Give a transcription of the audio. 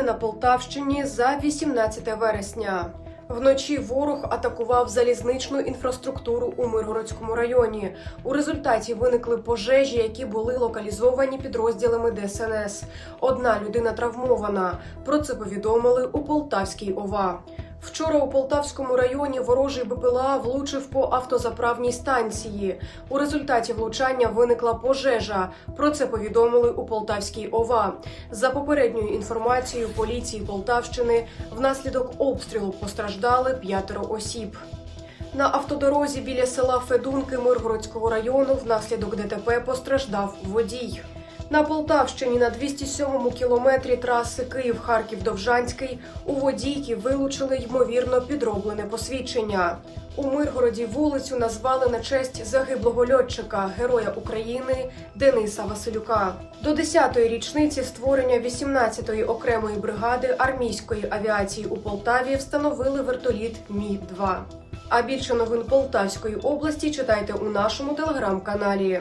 Новини на Полтавщині за 18 вересня. Вночі ворог атакував залізничну інфраструктуру у Миргородському районі. У результаті виникли пожежі, які були локалізовані підрозділами ДСНС. Одна людина травмована. Про це повідомили у Полтавській ОВА. Вчора у Полтавському районі ворожий БПЛА влучив по автозаправній станції. У результаті влучання виникла пожежа. Про це повідомили у Полтавській ОВА. За попередньою інформацією поліції Полтавщини, внаслідок обстрілу постраждали п'ятеро осіб. На автодорозі біля села Федунки Миргородського району внаслідок ДТП постраждав водій. На Полтавщині на 207-му кілометрі траси Київ-Харків-Довжанський у водійки вилучили ймовірно підроблене посвідчення. У Миргороді вулицю назвали на честь загиблого льотчика, героя України Дениса Василюка. До 10-ї річниці створення 18-ї окремої бригади армійської авіації у Полтаві встановили вертоліт Мі 2 А більше новин Полтавської області читайте у нашому телеграм-каналі.